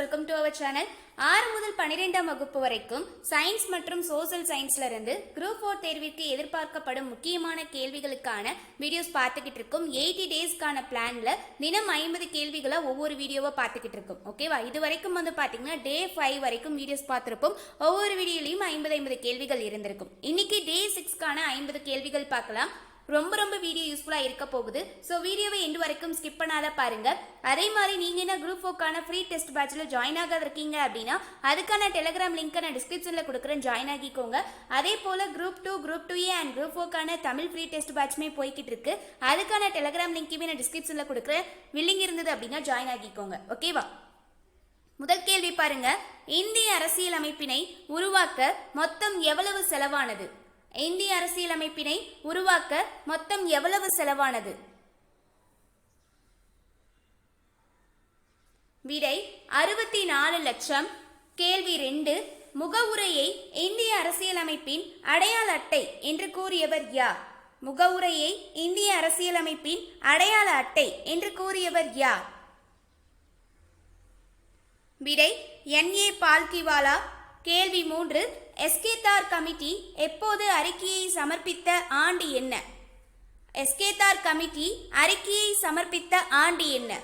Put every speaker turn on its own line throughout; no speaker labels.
Welcome to our channel ஆறு முதல் பன்னிரெண்டாம் வகுப்பு வரைக்கும் சயின்ஸ் மற்றும் சோசியல் சயின்ஸ்ல இருந்து குரூப் ஃபோர் தேர்விற்கு எதிர்பார்க்கப்படும் முக்கியமான கேள்விகளுக்கான வீடியோஸ் பார்த்துக்கிட்டு இருக்கோம். எயிட்டி டேஸ்க்கான பிளான்ல தினம் ஐம்பது கேள்விகளை ஒவ்வொரு வீடியோவை பார்த்துக்கிட்டு இருக்கோம். ஓகேவா இது வரைக்கும் வந்து பார்த்தீங்கன்னா டே ஃபைவ் வரைக்கும் வீடியோஸ் பார்த்துருப்போம். ஒவ்வொரு வீடியோலையும் ஐம்பது ஐம்பது கேள்விகள் இருந்திருக்கும். இன்னைக்கு டே சிக்ஸ்க்கான ஐம்பது கேள்விகள் பார்க்கலாம். ரொம்ப ரொம்ப வீடியோ யூஸ்ஃபுல்லாக இருக்க போகுது. ஸோ வீடியோவை எண்டு வரைக்கும் ஸ்கிப் பண்ணாத பாருங்கள் அதே மாதிரி நீங்கள் என்ன குரூப் ஃபோக்கான ஃப்ரீ டெஸ்ட் பேட்சில் ஜாயின் ஆகாத இருக்கீங்க அப்படின்னா அதுக்கான டெலிகிராம் லிங்க்கை நான் டிஸ்கிரிப்ஷனில் கொடுக்குறேன். ஜாயின் ஆகிக்கோங்க. அதே போல் group two group two A and group ஃபோக்கான Tamil free test பேட்ச்மே போய்கிட்டு இருக்கு. அதுக்கான டெலிகிராம் லிங்க்குமே நான் டிஸ்கிரிப்ஷனில் கொடுக்குறேன். வில்லிங் இருந்தது அப்படின்னா ஜாயின் ஆகிக்கோங்க. ஓகேவா முதல் கேள்வி பாருங்க. இந்திய அரசியலமைப்பினை உருவாக்க மொத்தம் எவ்வளவு செலவானது? இந்திய அரசியலமைப்பினை உருவாக்க மொத்தம் எவ்வளவு செலவானது? விடை அறுபத்தி நாலு லட்சம். கேள்வி ரெண்டு முகவுரையை இந்திய அரசியலமைப்பின் அடையாள அட்டை என்று கூறியவர் யார்? முகவுரையை இந்திய அரசியலமைப்பின் அடையாள அட்டை என்று கூறியவர் யார்? விடை என் ஏ பால்கிவாலா கேள்வி மூன்று எஸ்கேதார் கமிட்டி எப்போது அறிக்கையை சமர்ப்பித்த ஆண்டு என்ன? எஸ்கேதார் கமிட்டி அறிக்கையை சமர்ப்பித்த ஆண்டு என்ன?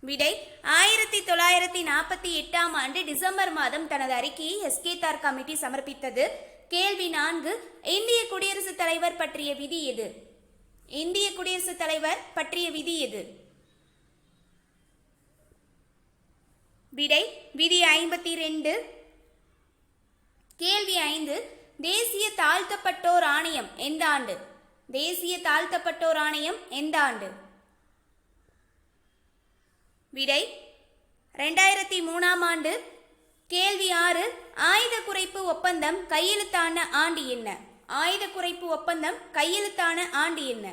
விடை ஆயிரத்தி தொள்ளாயிரத்தி நாற்பத்தி எட்டாம் ஆண்டு டிசம்பர் மாதம் தனது அறிக்கையை எஸ்கேதார் கமிட்டி சமர்ப்பித்தது. கேள்வி நான்கு இந்திய குடியரசுத் தலைவர் பற்றிய விதி எது? இந்திய குடியரசுத் தலைவர் பற்றிய விதி எது? விடை விதி ஐம்பத்தி ரெண்டு கேள்வி ஐந்து தேசிய தாழ்த்தப்பட்டோர் ஆணையம் எந்த ஆண்டு? தேசிய தாழ்த்தப்பட்டோர் ஆணையம் எந்த ஆண்டு? விடை ரெண்டாயிரத்தி மூணாம் ஆண்டு. கேள்வி ஆறு ஆயுத குறைப்பு ஒப்பந்தம் கையெழுத்தான ஆண்டு என்ன? ஆயுத குறைப்பு ஒப்பந்தம் கையெழுத்தான ஆண்டு என்ன?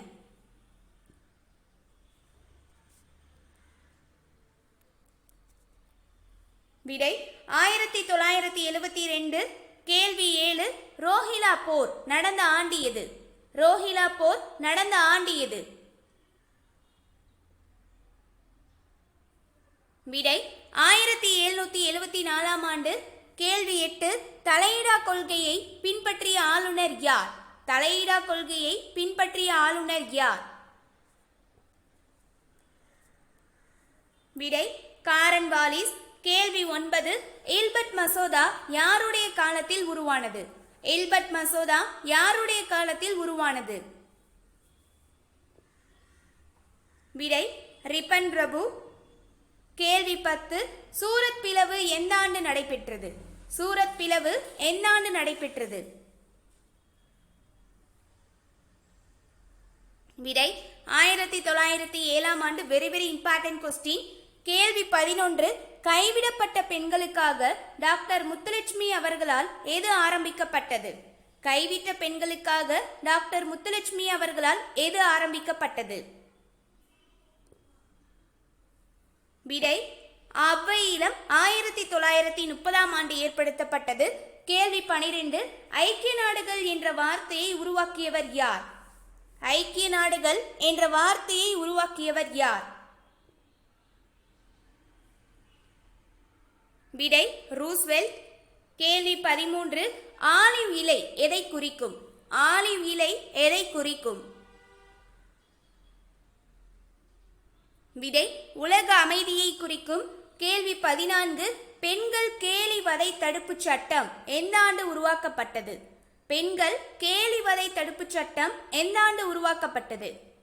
விடை ஆயிரத்தி தொள்ளாயிரத்தி எழுபத்தி ரெண்டு கேள்வி ஏழு ரோஹிலா போர் நடந்த ஆண்டு எது ரோஹிலா போர் நடந்த ஆண்டு எது விடை ஆயிரத்தி எழுநூத்தி எழுபத்தி நாலாம் ஆண்டு கேள்வி எட்டு தலையிடா கொள்கையை பின்பற்றிய ஆளுநர் யார்? தலையிடா கொள்கையை பின்பற்றிய ஆளுநர் யார்? விடை காரன் வாலிஸ் கேள்வி ஒன்பது இல்பர்ட் மசோதா யாருடைய காலத்தில் உருவானது? இல்பர்ட் மசோதா யாருடைய காலத்தில் உருவானது? விடை ரிப்பன் பிரபு. கேள்வி பத்து சூரத் பிளவு எந்த ஆண்டு நடைபெற்றது? சூரத் பிளவு எந்த ஆண்டு நடைபெற்றது? விடை ஆயிரத்தி தொள்ளாயிரத்தி ஏழாம் ஆண்டு வெரி வெரி இம்பார்ட்டன்ட் கொஸ்டின் கேள்வி பதினொன்று கைவிடப்பட்ட பெண்களுக்காக டாக்டர் முத்துலட்சுமி அவர்களால் எது ஆரம்பிக்கப்பட்டது? கைவிட்ட பெண்களுக்காக டாக்டர் முத்துலட்சுமி அவர்களால் எது ஆரம்பிக்கப்பட்டது? விடை அவ்வையிலம் ஆயிரத்தி தொள்ளாயிரத்தி முப்பதாம் ஆண்டு ஏற்படுத்தப்பட்டது. கேள்வி பனிரெண்டு ஐக்கிய நாடுகள் என்ற வார்த்தையை உருவாக்கியவர் யார்? ஐக்கிய நாடுகள் என்ற வார்த்தையை உருவாக்கியவர் யார்? விடை ரூஸ்வெல்ட். கேள்வி பதிமூன்று ஆலிவ் இலை எதை குறிக்கும்? ஆலிவ் இலை எதை குறிக்கும்? விடை உலக அமைதியை குறிக்கும். கேள்வி பதினான்கு பெண்கள் கேலி வதை தடுப்புச் சட்டம் எந்த ஆண்டு உருவாக்கப்பட்டது? பெண்கள் கேலி வதை தடுப்புச் சட்டம் எந்த ஆண்டு உருவாக்கப்பட்டது?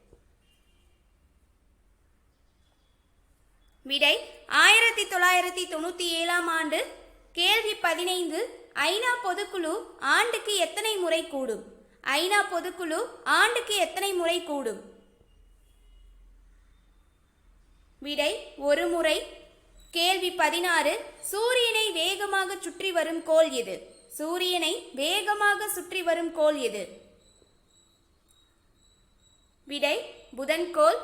விடை ஆயிரத்தி தொள்ளாயிரத்தி தொண்ணூற்றி ஏழாம் ஆண்டு கேள்வி பதினைந்து ஐநா பொதுக்குழு ஆண்டுக்கு எத்தனை முறை கூடும்? ஐநா பொதுக்குழு ஆண்டுக்கு எத்தனை முறை கூடும்? விடை ஒரு முறை. கேள்வி பதினாறு சூரியனை வேகமாக சுற்றி வரும் கோள் எது? சூரியனை வேகமாக சுற்றி வரும் கோள் எது? விடை புதன்கோள்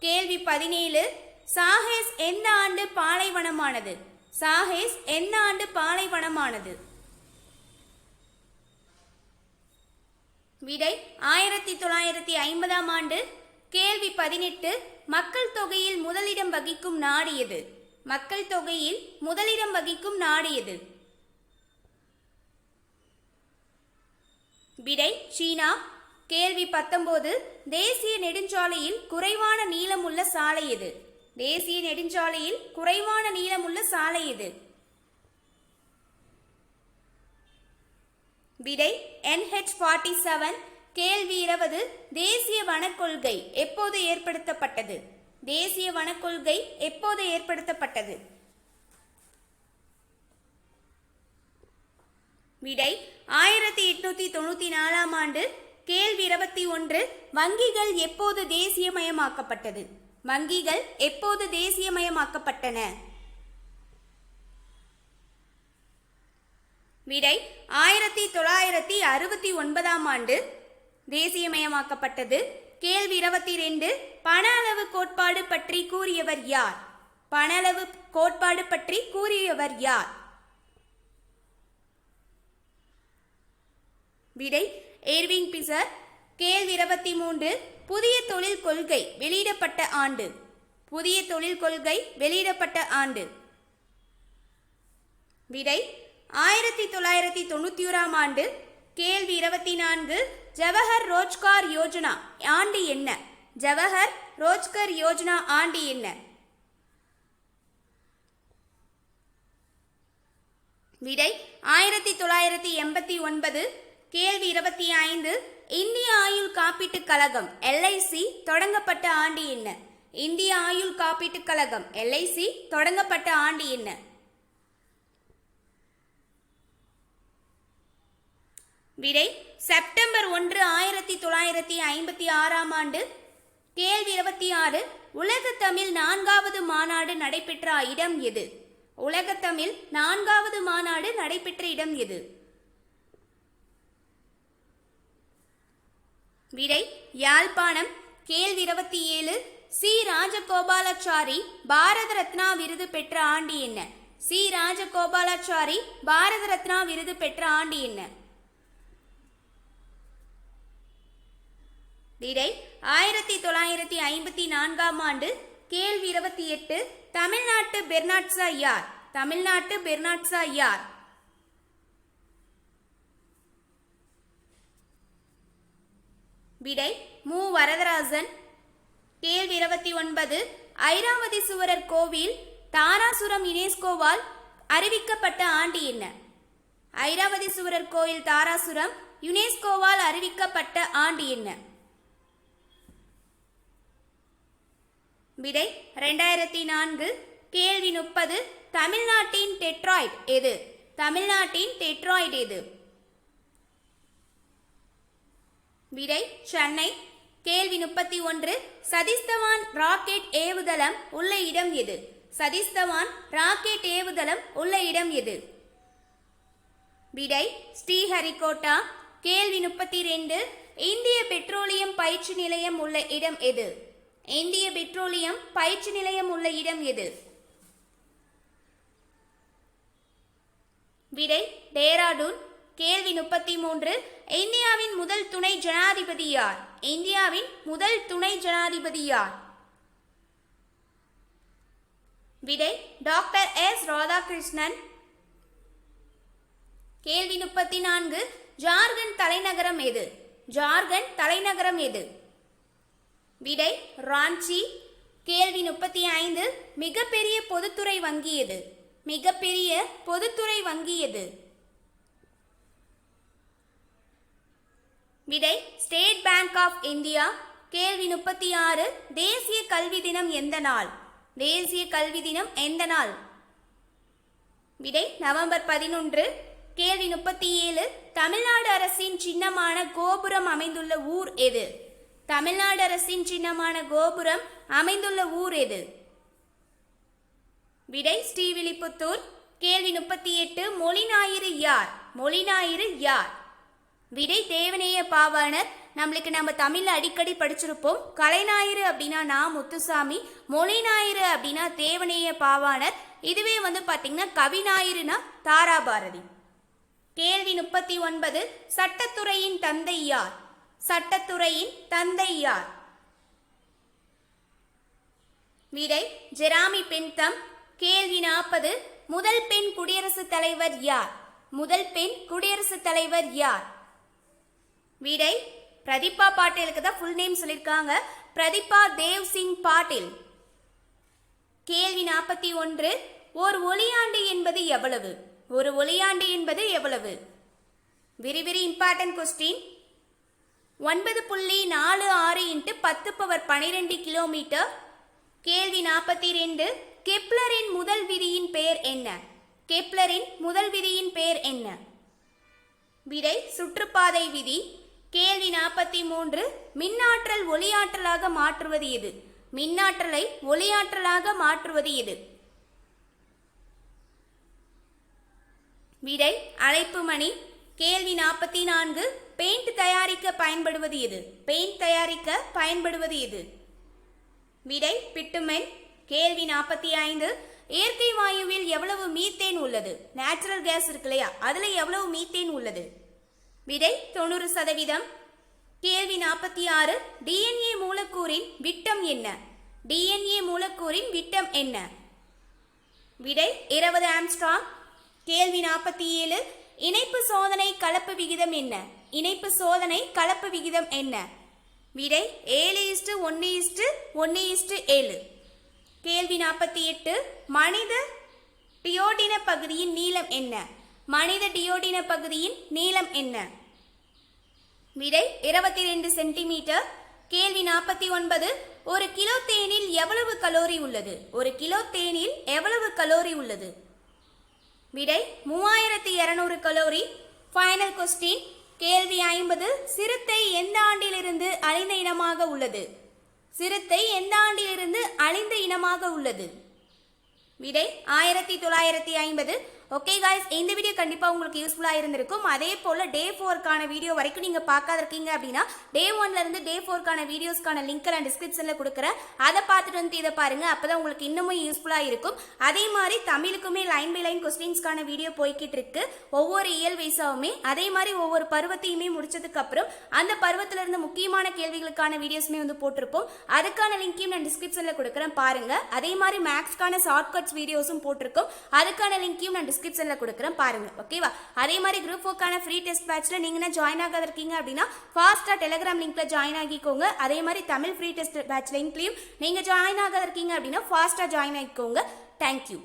கேள்வி பதினேழு சாஹேஸ் எந்த ஆண்டு பாலைவனமானது? சாஹேஸ் எந்த ஆண்டு பாலைவனமானது? விடை ஆயிரத்தி தொள்ளாயிரத்தி ஐம்பதாம் ஆண்டு கேள்வி பதினெட்டு மக்கள் தொகையில் முதலிடம் வகிக்கும் நாடு எது? மக்கள் தொகையில் முதலிடம் வகிக்கும் நாடு எது? விடை சீனா. கேள்வி பத்தொன்பது தேசிய நெடுஞ்சாலையில் குறைவான நீளமுள்ள சாலை எது? தேசிய நெடுஞ்சாலையில் குறைவான நீளமுள்ள சாலை இது. விடை என்ஹெச் ஃபார்ட்டி செவன் கேள்வி இருபது. தேசிய வனக்கொள்கை எப்போது ஏற்படுத்தப்பட்டது? தேசிய வனக்கொள்கை எப்போது ஏற்படுத்தப்பட்டது? விடை ஆயிரத்தி எட்நூத்தி தொண்ணூத்தி நாலாம் ஆண்டு கேள்வி இருபத்தி ஒன்று. வங்கிகள் எப்போது தேசியமயமாக்கப்பட்டது? வங்கிகள் எப்போது தேசியமயமாக்கப்பட்டன? விடை ஆயிரத்தி தொள்ளாயிரத்தி அறுபத்தி ஒன்பதாம் ஆண்டு தேசியமயமாக்கப்பட்டது. கேள்வி இருபத்தி ரெண்டு பண அளவு கோட்பாடு பற்றி கூறியவர் யார்? பண அளவு கோட்பாடு பற்றி கூறியவர் யார்? விடை ஏர்விங் பிசர். கேள்வி இருபத்தி மூன்று புதிய தொழில் கொள்கை வெளியிடப்பட்ட ஆண்டு. புதிய தொழில் கொள்கை வெளியிடப்பட்ட ஆண்டு. விடை ஆயிரத்தி தொள்ளாயிரத்தி தொண்ணூற்றி ஓராம் ஆண்டு. கேள்வி இருபத்தி நான்கு ஜவஹர் ரோஜ்கார் யோஜனா ஆண்டு என்ன? ஜவஹர் ரோஜ்கர் யோஜனா ஆண்டு என்ன? விடை ஆயிரத்தி தொள்ளாயிரத்தி எண்பத்தி ஒன்பது கேள்வி இருபத்தி ஐந்து இந்திய ஆயுள் காப்பீட்டுக் கழகம் எல்ஐசி தொடங்கப்பட்ட ஆண்டு என்ன? இந்திய ஆயுள் காப்பீட்டுக் கழகம் எல்ஐசி தொடங்கப்பட்ட ஆண்டு என்ன? விடை செப்டம்பர் ஒன்று ஆயிரத்தி தொள்ளாயிரத்தி ஐம்பத்தி ஆறாம் ஆண்டு. கேள்வி இருபத்தி ஆறு உலக தமிழ் நான்காவது மாநாடு நடைபெற்ற இடம் எது? உலகத்தமிழ் நான்காவது மாநாடு நடைபெற்ற இடம் எது? விடை யாழ்ப்பாணம் கேள்வி இருபத்தி ஏழு சி. ராஜகோபாலாச்சாரி பாரத ரத்னா விருது பெற்ற ஆண்டு என்ன? சி. ராஜகோபாலாச்சாரி பாரத ரத்னா விருது பெற்ற ஆண்டு என்ன? விடை ஆயிரத்தி தொள்ளாயிரத்தி ஐம்பத்தி நான்காம் ஆண்டு கேள்வி இருபத்தி எட்டு தமிழ்நாட்டு பெர்னாட்ஸா யார்? தமிழ்நாட்டு பெர்னாட்ஸா யார்? விடை மு. வரதராஜன். கேள்வி இருபத்தி ஒன்பது. ஐராவதி சுவரர் கோவில் தாராசுரம் யுனெஸ்கோவால் அறிவிக்கப்பட்ட ஆண்டு என்ன? ஐராவதி சுவரர் கோயில் தாராசுரம் யுனெஸ்கோவால் அறிவிக்கப்பட்ட ஆண்டு என்ன? விடை ரெண்டாயிரத்தி நான்கு. கேள்வி முப்பது. தமிழ்நாட்டின் டெட்ராய்ட் எது? தமிழ்நாட்டின் டெட்ராய்ட் எது? விடை சென்னை. கேள்வி முப்பத்தி ஒன்று. சதிஸ்தவான் ராக்கெட் ஏவுதளம் உள்ள இடம் எது? சதிஸ்தவான் ராக்கெட் ஏவுதளம் உள்ள இடம் எது? விடை ஸ்ரீஹரிகோட்டா. கேள்வி முப்பத்தி ரெண்டு. இந்திய பெட்ரோலியம் பயிற்சி நிலையம் உள்ள இடம் எது? இந்திய பெட்ரோலியம் பயிற்சி நிலையம் உள்ள இடம் எது? விடை டேராடூன். கேள்வி முப்பத்தி மூன்று இந்தியாவின் முதல் துணை ஜனாதிபதி யார்? இந்தியாவின் முதல் துணை ஜனாதிபதி யார்? விடை டாக்டர் எஸ். ராதாகிருஷ்ணன். கேள்வி முப்பத்தி நான்கு ஜார்க்கண்ட் தலைநகரம் எது? ஜார்க்கண்ட் தலைநகரம் எது? விடை ராஞ்சி. கேள்வி முப்பத்தி ஐந்து மிகப்பெரிய பொதுத்துறை வங்கி எது? மிகப்பெரிய பொதுத்துறை வங்கி எது? விடை ஸ்டேட் பேங்க் ஆஃப் இந்தியா கேள்வி முப்பத்தி ஆறு தேசிய கல்வி தினம் எந்த நாள்? தேசிய கல்வி தினம் எந்த நாள்? விடை நவம்பர் பதினொன்று கேள்வி முப்பத்தி ஏழு தமிழ்நாடு அரசின் சின்னமான கோபுரம் அமைந்துள்ள ஊர் எது? தமிழ்நாடு அரசின் சின்னமான கோபுரம் அமைந்துள்ள ஊர் எது? விடை ஸ்ரீவில்லிபுத்தூர் கேள்வி முப்பத்தி எட்டு மொழி ஞாயிறு யார்? மொழி ஞாயிறு யார்? விடை தேவனேய பாவாணர். நம்மளுக்கு நம்ம தமிழ்ல அடிக்கடி படிச்சிருப்போம். கலைஞாயிறு அப்படின்னா நான் முத்துசாமி மொழி ஞாயிறு அப்படின்னா தேவனேய பாவாணர். இதுவே வந்து பாத்தீங்கன்னா கவிஞாயிறுனா தாராபாரதி. கேள்வி முப்பத்தி ஒன்பது சட்டத்துறையின் தந்தை யார்? சட்டத்துறையின் தந்தை யார்? விடை ஜெராமி பென்தம் கேள்வி நாற்பது முதல் பெண் குடியரசுத் தலைவர் யார்? முதல் பெண் குடியரசுத் தலைவர் யார்? விடை பிரதீபா பாட்டேலுக்கு தான் ஃபுல் நேம் சொல்லியிருக்காங்க பிரதீபா தேவ் சிங் பாட்டில். கேள்வி நாற்பத்தி ஒன்று ஓர் ஒளியாண்டு என்பது எவ்வளவு? ஒரு ஒளியாண்டு என்பது எவ்வளவு? வெரி வெரி இம்பார்ட்டன்ட் கொஸ்டின் ஒன்பது புள்ளி நாலு ஆறு இன்ட்டு பத்து பவர் பனிரெண்டு கிலோமீட்டர் கேள்வி நாற்பத்தி ரெண்டு கெப்லரின் முதல் விதியின் பெயர் என்ன? கெப்லரின் முதல் விதியின் பெயர் என்ன? விடை சுற்றுப்பாதை விதி. கேள்வி நாற்பத்தி மூன்று மின்னாற்றல் ஒளியாற்றலாக மாற்றுவது எது? மின்னாற்றலை ஒளியாற்றலாக மாற்றுவது எது? விடை அழைப்பு மணி. கேள்வி நாற்பத்தி நான்கு பெயிண்ட் தயாரிக்க பயன்படுவது எது? பெயிண்ட் தயாரிக்க பயன்படுவது எது? விடை பிட்டுமென் கேள்வி நாற்பத்தி ஐந்து இயற்கை வாயுவில் எவ்வளவு மீத்தேன் உள்ளது? நேச்சுரல் கேஸ் இருக்கு இல்லையா? அதில் எவ்வளவு மீத்தேன் உள்ளது? விடை தொண்ணூறு சதவீதம். கேள்வி நாற்பத்தி ஆறு டிஎன்ஏ மூலக்கூறின் விட்டம் என்ன? டிஎன்ஏ மூலக்கூறின் விட்டம் என்ன? விடை இருபது ஆம்ஸ்ட்ராங். கேள்வி நாற்பத்தி ஏழு இணைப்பு சோதனை கலப்பு விகிதம் என்ன? இணைப்பு சோதனை கலப்பு விகிதம் என்ன? விடை ஏழு இஸ்டு ஒன்று இஸ்டு ஒன்று இஸ்டு ஏழு. கேள்வி நாற்பத்தி எட்டு மனித டியோடின பகுதியின் நீளம் என்ன? மனித டியோடின பகுதியின் நீளம் என்ன? விடை இருபத்தி ரெண்டு சென்டிமீட்டர். கேள்வி நாற்பத்தி ஒன்பது. ஒரு கிலோ தேனில் எவ்வளவு கலோரி உள்ளது? ஒரு கிலோ தேனில் எவ்வளவு கலோரி உள்ளது? விடை மூவாயிரத்தி இரநூறு கலோரி. ஃபைனல் கொஸ்டின் கேள்வி ஐம்பது. சிறுத்தை எந்த ஆண்டிலிருந்து அழிந்த இனமாக உள்ளது? சிறுத்தை எந்த ஆண்டிலிருந்து அழிந்த இனமாக உள்ளது? விடை ஆயிரத்தி தொள்ளாயிரத்தி ஐம்பது. ஓகே காய்ஸ் இந்த வீடியோ கண்டிப்பாக உங்களுக்கு யூஸ்ஃபுல்லாக இருந்திருக்கும். அதே போல் டே ஃபோர்க்கான வீடியோ வரைக்கும் நீங்கள் பார்க்காத இருக்கீங்க அப்படின்னா டே ஒன்லேருந்து டே ஃபோர்க்கான வீடியோஸ்க்கான லிங்க் நான் டிஸ்கிரிப்ஷனில் கொடுக்குறேன். அதை பார்த்துட்டு வந்து இதை பாருங்கள் அப்போ தான் உங்களுக்கு இன்னமும் யூஸ்ஃபுல்லாக இருக்கும். அதே மாதிரி தமிழுக்குமே லைன் பை லைன் கொஸ்டின்ஸ்க்கான வீடியோ போய்கிட்டு இருக்கு. ஒவ்வொரு இயல் வயசாகவுமே அதே மாதிரி ஒவ்வொரு பருவத்தையுமே முடிச்சதுக்கப்புறம் அந்த பருவத்திலிருந்து முக்கியமான கேள்விகளுக்கான வீடியோஸுமே வந்து போட்டிருப்போம். அதுக்கான லிங்க்கையும் நான் டிஸ்கிரிப்ஷனில் கொடுக்குறேன் பாருங்கள் அதே மாதிரி மேக்ஸ்க்கான ஷார்ட்கட்ஸ் வீடியோஸும் போட்டிருக்கோம். அதுக்கான லிங்க்கையும் நான் டிஸ்கிரிப்ஷனில் கொடுக்குறேன் பாருங்க ஓகேவா அதே மாதிரி குரூப் ஃபோர்க்கான ஃப்ரீ டெஸ்ட் பேட்ச்ல நீங்க ஜாயின் ஆகாத இருக்கீங்க அப்படின்னா ஃபாஸ்ட்டாக டெலிகிராம் லிங்க்ல ஜாயின் ஆகிக்கோங்க. அதே மாதிரி தமிழ் ஃப்ரீ டெஸ்ட் பேட்ச் லிங்க்லையும் நீங்க ஜாயின் ஆகாத இருக்கீங்க அப்படின்னா ஃபாஸ்ட்டாக ஜாயின் ஆகிக்கோங்க. தேங்க்யூ